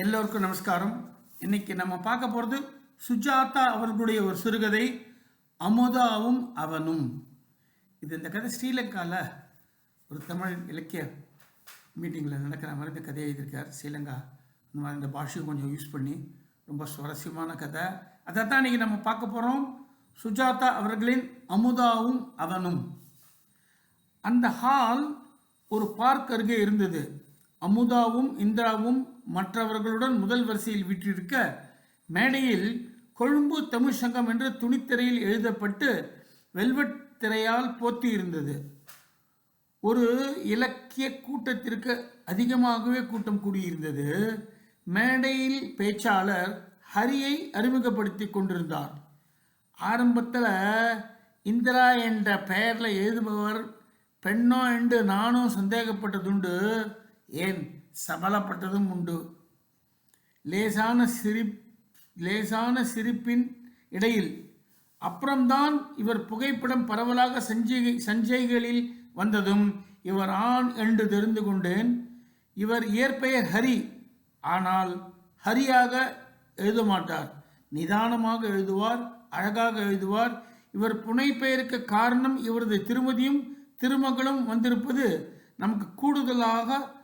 எல்லோருக்கும் நமஸ்காரம். இன்னைக்கு நம்ம பார்க்க போகிறது சுஜாதா அவர்களுடைய ஒரு சிறுகதை அமுதாவும் அவனும். இது இந்த கதை ஸ்ரீலங்காவில் ஒரு தமிழ் இலக்கிய மீட்டிங்கில் நடக்கிற மாதிரி இந்த கதையை எழுதியிருக்கார். ஸ்ரீலங்கா இந்த மாதிரி இந்த பாஷையை கொஞ்சம் யூஸ் பண்ணி ரொம்ப சுவாரஸ்யமான கதை. அதை தான் இன்றைக்கி நம்ம பார்க்க போகிறோம் சுஜாதா அவர்களின் அமுதாவும் அவனும். அந்த ஹால் ஒரு பார்க் அருகே இருந்தது. அமுதாவும் இந்திராவும் மற்றவர்களுடன் முதல் வரிசையில் வீற்றிருக்க மேடையில் கொழும்பு தமிழ் சங்கம் என்று துணித்திரையில் எழுதப்பட்டு வெல்வெட் திரையால் போத்தியிருந்தது ஒரு இலக்கிய கூட்டத்திற்கு அதிகமாகவே கூட்டம் கூடியிருந்தது. மேடையில் பேச்சாளர் ஹரியை அறிமுகப்படுத்தி கொண்டிருந்தார். ஆரம்பத்தில் இந்திரா என்ற பெயரில் எழுதுபவர் பெண்ணோ என்று நானும் சந்தேகப்பட்டதுண்டு. ஏன்? சபலப்பட்டதும் உண்டு. லேசான சிரிப் லேசான சிரிப்பின் இடையில் அப்புறம்தான் இவர் புகைப்படம் பரவலாக சஞ்சை சஞ்சைகளில் வந்ததும் இவர் ஆண் என்று தெரிந்து கொண்டேன். இவர் இயற்பெயர் ஹரி. ஆனால் ஹரியாக எழுத மாட்டார். நிதானமாக எழுதுவார் அழகாக எழுதுவார். இவர் புனைப்பெயருக்கு காரணம் இவரது திருமதியும் திருமகளும் வந்திருப்பது நமக்கு கூடுதலாக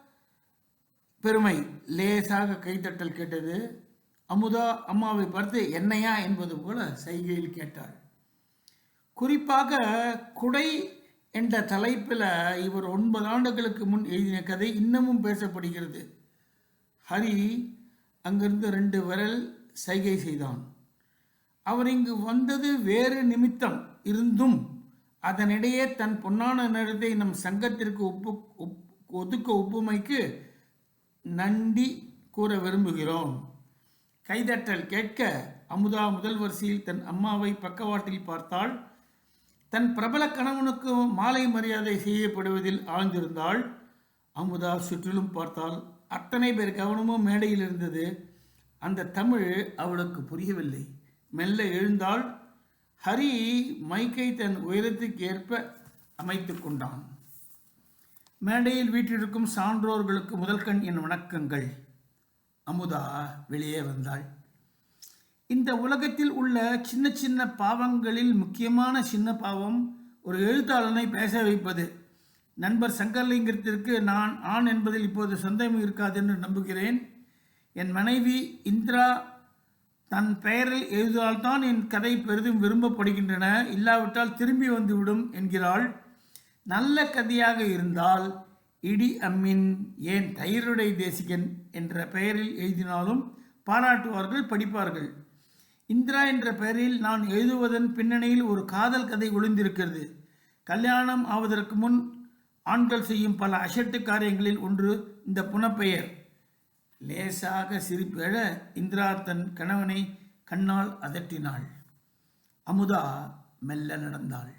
பெருமை லேசாக கைத்தட்டல் கேட்டது. அமுதா அம்மாவை பார்த்து என்னையா? என்பது போல சைகையில் கேட்டாள். குறிப்பாக குடை என்ற தலைப்பில் இவர் ஒன்பது ஆண்டுகளுக்கு முன் எழுதின கதை இன்னமும் பேசப்படுகிறது. ஹரி அங்கிருந்து ரெண்டு விரல் சைகை செய்தான். அவர் இங்கு வந்தது வேறு நிமித்தம் இருந்தும் அதனிடையே தன் பொன்னான நேரத்தை நம் சங்கத்திற்கு ஒப்பு ஒதுக்க ஒப்புமைக்கு நன்றி கூற விரும்புகிறோம். கைதட்டல் கேட்க அமுதா முதல் வரிசையில் தன் அம்மாவை பக்கவாட்டில் பார்த்தாள். தன் பிரபல கணவனுக்கு மாலை மரியாதை செய்யப்படுவதில் ஆழ்ந்திருந்தாள். அமுதா சுற்றிலும் பார்த்தால் அத்தனை பேர் கவனமும் மேடையில் இருந்தது. அந்த தமிழ் அவளுக்கு புரியவில்லை. மெல்ல எழுந்தாள். ஹரி மைக்கை தன் உயரத்துக்கு ஏற்ப அமைத்து கொண்டான். மேடையில் வீட்டிலிருக்கும் சான்றோர்களுக்கு முதல் கண் என் வணக்கங்கள். அமுதா வெளியே வந்தாள். இந்த உலகத்தில் உள்ள சின்ன சின்ன பாவங்களில் முக்கியமான சின்ன பாவம் ஒரு எழுத்தாளனை பேச வைப்பது. நண்பர் சங்கர்லிங்கத்திற்கு நான் ஆண் என்பதில் இப்போது சொந்தம் இருக்காது என்று நம்புகிறேன். என் மனைவி இந்திரா தன் பெயரில் எழுதினால்தான் என் கதை பெரிதும் விரும்பப்படுகின்றன. இல்லாவிட்டால் திரும்பி வந்துவிடும் என்கிறாள். நல்ல கதையாக இருந்தால் இடி அம்மின் ஏன் தயிருடை தேசிகன் என்ற பெயரில் எழுதினாலும் பாராட்டுவார்கள் படிப்பார்கள். இந்திரா என்ற பெயரில் நான் எழுதுவதன் பின்னணியில் ஒரு காதல் கதை ஒளிந்திருக்கிறது. கல்யாணம் ஆவதற்கு முன் ஆண்கள் செய்யும் பல அசட்டு காரியங்களில் ஒன்று இந்த புனப்பெயர். லேசாக சிரிப்பெழ இந்திரா தன் கணவனை கண்ணால் அதட்டினாள். அமுதா மெல்ல நடந்தாள்.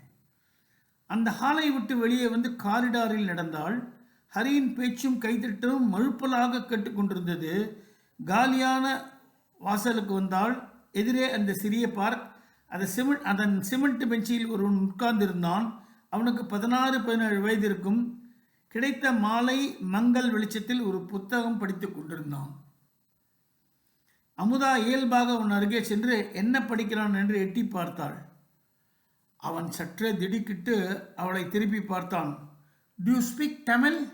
அந்த ஹாலை விட்டு வெளியே வந்து காரிடாரில் நடந்தாள் ஹரியின் பேச்சும் கைத்தட்டும் மழுப்பலாக கேட்டுக்கொண்டிருந்தது. காலியான வாசலுக்கு வந்தாள் எதிரே அந்த சிறிய பார்க் அந்த சிமெண்ட் அதன் சிமெண்ட் பெஞ்சில் ஒருவன் உட்கார்ந்திருந்தான். அவனுக்கு பதினாறு பதினேழு வயது இருக்கும் கிடைத்த மாலை மங்கள் வெளிச்சத்தில் ஒரு புத்தகம் படித்துக் கொண்டிருந்தான். அமுதா இயல்பாக அவன் அருகே சென்று என்ன படிக்கிறான் என்று எட்டி பார்த்தாள். அவன் சற்றே திடுக்கிட்டு அவளை திருப்பி பார்த்தான். டியூ ஸ்பீக் தமிழ்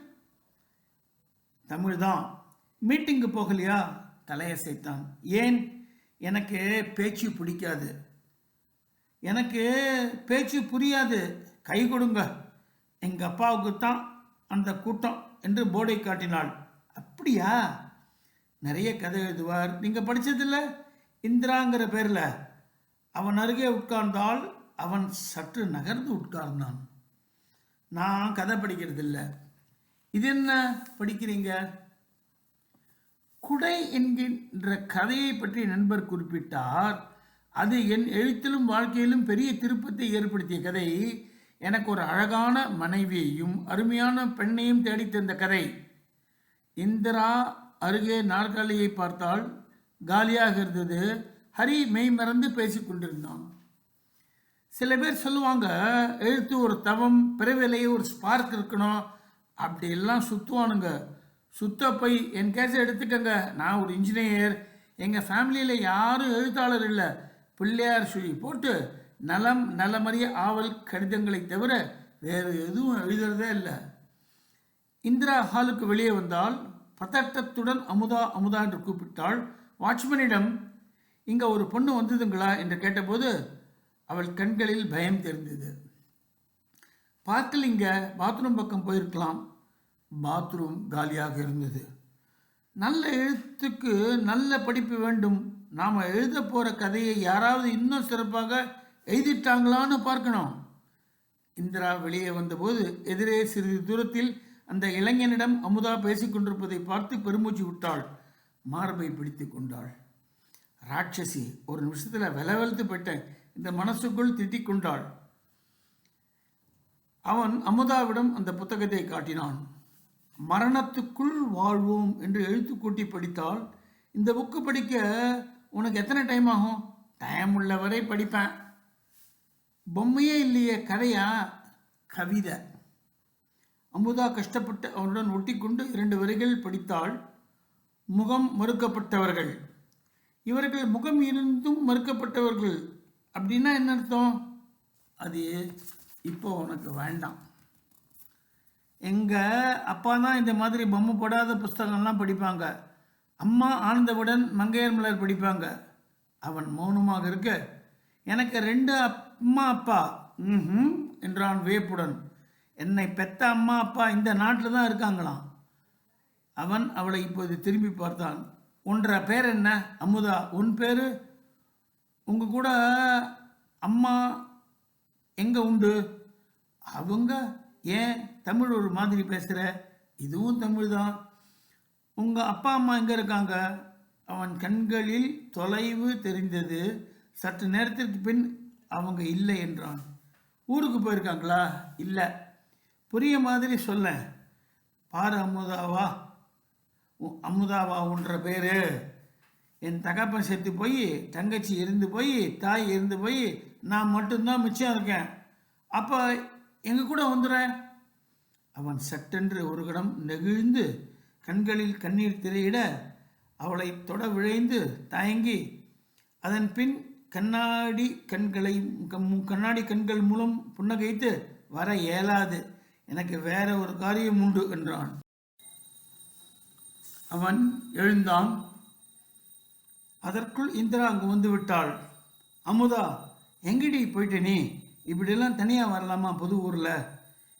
தமிழ் தான். மீட்டிங்கு போகலையா? தலையசைத்தான் ஏன்? எனக்கு பேச்சு பிடிக்காது. எனக்கு பேச்சு புரியாது. கை கொடுங்க. எங்கள் அப்பாவுக்கு தான் அந்த கூட்டம் என்று போர்டை காட்டினாள். அப்படியா? நிறைய கதை எழுதுவார். நீங்கள் படித்ததில்ல இந்திராங்கிற பேரில். அவன் அருகே உட்கார்ந்தால் அவன் சற்று நகர்ந்து உட்கார்ந்தான். நான் கதை படிக்கிறதில்ல. இது என்ன படிக்கிறீங்க? குடை என்கின்ற கதையை பற்றி நண்பர் குறிப்பிட்டார். அது என் எழுத்திலும் வாழ்க்கையிலும் பெரிய திருப்பத்தை ஏற்படுத்திய கதை. எனக்கு ஒரு அழகான மனைவியையும் அருமையான பெண்ணையும் தேடித்தந்த கதை. இந்திரா அருகே நாற்காலியை பார்த்தால் காலியாக இருந்தது. ஹரி மெய் மறந்து பேசிக்கொண்டிருந்தான் சில பேர் சொல்லுவாங்க எழுத்து ஒரு தவம் பிறவிலையே ஒரு ஸ்பார்க் இருக்கணும். அப்படி எல்லாம் சுற்றுவானுங்க சுத்தப்பை என் கேஸை எடுத்துக்கங்க. நான் ஒரு இன்ஜினியர் எங்கள் ஃபேமிலியில் யாரும் எழுத்தாளர் இல்லை. பிள்ளையார் சுழி போட்டு நலம் நலமறிய ஆவல் கடிதங்களை தவிர வேறு எதுவும் எழுதுறதே இல்லை. இந்திரா ஹாலுக்கு வெளியே வந்தால் பதட்டத்துடன் அமுதா அமுதா என்று கூப்பிட்டாள். வாட்ச்மேனிடம் இங்கே ஒரு பொண்ணு வந்ததுங்களா? என்று கேட்டபோது அவள் கண்களில் பயம் தெரிந்தது. பார்க்கல் இங்கே பாத்ரூம் பக்கம் போயிருக்கலாம். பாத்ரூம் காலியாக இருந்தது. நல்ல எழுத்துக்கு நல்ல படிப்பு வேண்டும். நாம் எழுத போகிற கதையை யாராவது இன்னும் சிறப்பாக எழுதிட்டாங்களான்னு பார்க்கணும். இந்திரா வெளியே வந்தபோது எதிரே சிறிது தூரத்தில் அந்த இளைஞனிடம் அமுதா பேசிக்கொண்டிருப்பதை பார்த்து பெருமூச்சு விட்டாள். மார்பை பிடித்து கொண்டாள். ராட்சசி ஒரு நிமிஷத்தில் வெலவெலுத்து போயிட்டேன். இந்த மனசுக்குள் திட்டிக் கொண்டாள் அவன் அமுதாவிடம் அந்த புத்தகத்தை காட்டினான். மரணத்துக்குள் வாழ்வோம் என்று எழுத்து கூட்டி படித்தால் இந்த புக்கு படிக்க உனக்கு எத்தனை டைம் ஆகும்? டைம் உள்ள வரை படிப்பேன். பொம்மையே இல்லையே கதையா? கவிதை. அமுதா கஷ்டப்பட்டு அவனுடன் ஒட்டிக்கொண்டு இரண்டு வரிகள் படித்தாள். முகம் மறுக்கப்பட்டவர்கள். இவர்கள் முகம் இருந்தும் மறுக்கப்பட்டவர்கள். அப்படின்னா என்ன அர்த்தம்? அது இப்போ உனக்கு வேண்டாம். எங்கள் அப்பா தான் இந்த மாதிரி பொம்மை போடாத புஸ்தகம்லாம் படிப்பாங்க. அம்மா ஆனந்தவுடன் மங்கையர் மலர் படிப்பாங்க. அவன் மௌனமாக இருக்க எனக்கு ரெண்டு அம்மா அப்பா. ம் என்றான் வியப்புடன். என்னை பெத்த அம்மா அப்பா இந்த நாட்டில் தான் இருக்காங்களாம். அவன் அவளை இப்போது திரும்பி பார்த்தான். உன்ற பேர் என்ன? அமுதா. உன் பேர்? உங்கள் கூட அம்மா எங்கே உண்டு? அவங்க ஏன் தமிழ் ஒரு மாதிரி பேசுகிற இதுவும் தமிழ் தான் உங்கள் அப்பா அம்மா எங்கே இருக்காங்க? அவன் கண்களில் தொலைவு தெரிந்தது. சற்று நேரத்திற்கு பின் அவங்க இல்லை என்றான். ஊருக்கு போயிருக்காங்களா? இல்லை. புரிய மாதிரி சொல்ல பாரு அமுதாவா. உ- அமுதாவா உன்ற பேர். என் தகப்பன் செத்து போய் தங்கச்சி இருந்து போய் தாய் இருந்து போய் நான் மட்டும்தான் மிச்சம் இருக்கேன். அப்போ எங்கள் கூட வந்துடுறேன் அவன் சட்டென்று ஒரு கடம் நெகிழ்ந்து கண்களில் கண்ணீர் திரையிட அவளை தொட விழைந்து தயங்கி அதன் பின் கண்ணாடி கண்களை கம்- கண்ணாடி கண்கள் மூலம் புன்னகைத்து வர இயலாது எனக்கு வேற ஒரு காரியம் உண்டு என்றான். அவன் எழுந்தான். அதற்குள் இந்திரா அங்கு வந்து விட்டாள். அமுதா எங்கடி போயிட்டு நீ? இப்படியெல்லாம் தனியாக வரலாமா புது ஊரில்?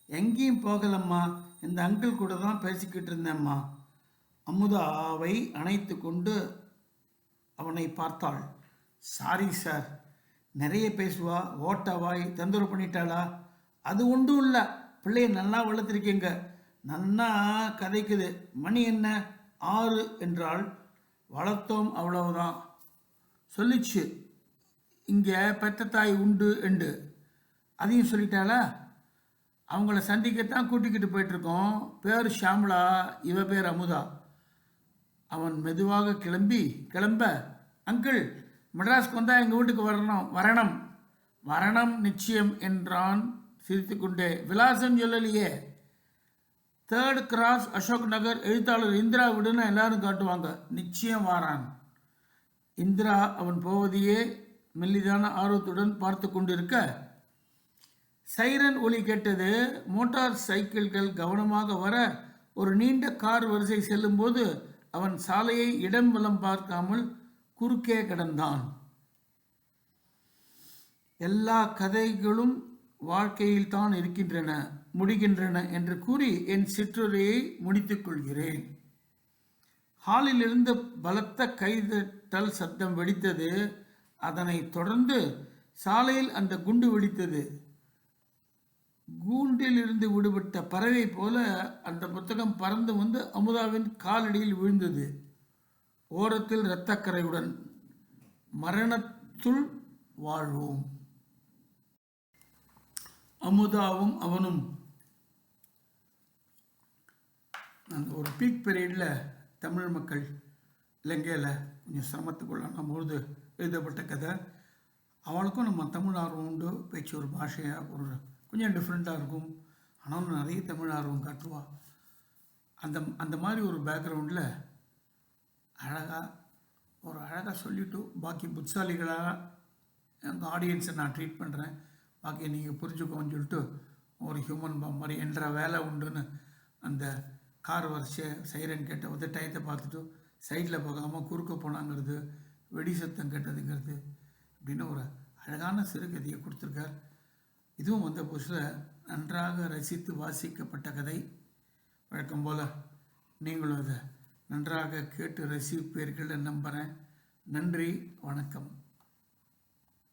எங்கேயும் போகலம்மா. இந்த அங்கிள் கூட தான் பேசிக்கிட்டு இருந்தேம்மா. அமுதாவை அணைத்து கொண்டு அவனை பார்த்தாள். சாரி சார் நிறைய பேசுவா. ஓட்டவாய் தொந்தரவு பண்ணிட்டாளா? அது ஒன்றும் இல்லை. பிள்ளைய நல்லா வளர்த்துருக்கீங்க. நல்லா கதைக்குது. மணி என்ன? ஆறு என்றால் வளர்த்தோம் அவ்வளவுதான். சொல்லிச்சு இங்கே பெத்த தாய் உண்டு என்று. அதையும் சொல்லிட்டாளா? அவங்கள சந்திக்கத்தான் கூட்டிக்கிட்டு போயிட்டுருக்கோம். பேர் ஷாம்லா இவ பேர் அமுதா. அவன் மெதுவாக கிளம்பி கிளம்ப அங்கிள் மெட்ராஸ்க்கு வந்தால் எங்கள் வீட்டுக்கு வரணும் வரணும். வரணம் நிச்சயம் என்றான் சிரித்துக்கொண்டே. விலாசம் சொல்லலையே தேர்ட் கிராஸ் அசோக் நகர் எழுத்தாளர் இந்திரா வீடுன்னு எல்லாரும் காட்டுவாங்க. நிச்சயம் வாரான். இந்திரா அவன் போவதையே மெல்லிதான ஆர்வத்துடன் பார்த்து கொண்டிருக்க. சைரன் ஒலி கேட்டது மோட்டார் சைக்கிள்கள் கவனமாக வர ஒரு நீண்ட கார் வரிசை செல்லும்போது அவன் சாலையை இடம் வலம் பார்க்காமல் குறுக்கே கடந்தான். எல்லா கதைகளும் வாழ்க்கையில் தான் இருக்கின்றன. முடிகின்றன என்று கூறி என் சிற்றுரையை முடித்துக் கொள்கிறேன் ஹாலிலிருந்து பலத்த கைதட்டல் சத்தம் வெடித்தது. அதனைத் தொடர்ந்து சாலையில் அந்த குண்டு வெடித்தது. கூண்டிலிருந்து விடுபட்ட பறவை போல அந்த புத்தகம் பறந்து வந்து அமுதாவின் காலடியில் விழுந்தது. ஓரத்தில் இரத்தக்கரையுடன் மரணத்துள் வாழ்வோம். அமுதாவும் அவனும் அந்த ஒரு பீக் பீரியடில் தமிழ் மக்கள் இலங்கையில் கொஞ்சம் சிரமத்துக்குள்ளான பொழுது எழுதப்பட்ட கதை. அவளுக்கும் நம்ம தமிழ் ஆர்வம் உண்டு. பேச்சு ஒரு பாஷையாக ஒரு கொஞ்சம் டிஃப்ரெண்ட்டாக இருக்கும். ஆனாலும் நிறைய தமிழ் ஆர்வம் காட்டுவாள் அந்த அந்த மாதிரி ஒரு பேக்ரவுண்டில் அழகாக ஒரு அழகாக சொல்லிவிட்டு பாக்கி புட்சாலிகளாக எங்கள் ஆடியன்ஸை நான் ட்ரீட் பண்ணுறேன் பாக்கி நீங்கள் புரிஞ்சுக்கோன்னு சொல்லிட்டு ஒரு ஹியூமன் பாம் மாதிரி என்ற வேலை உண்டுன்னு அந்த கார் வரிசை சைரன் கேட்ட வந்து டயத்தை பார்த்துட்டு சைடில் போகாமல் குறுக்க போனாங்கிறது வெடி சத்தம் கேட்டதுங்கிறது அப்படின்னு ஒரு அழகான சிறுகதையை கொடுத்துருக்கார். இதுவும் வந்த புதுசில் நன்றாக ரசித்து வாசிக்கப்பட்ட கதை. வழக்கம் போல் நீங்களும் அதை நன்றாக கேட்டு ரசிப்பீர்கள் நம்புகிறேன் நன்றி வணக்கம்.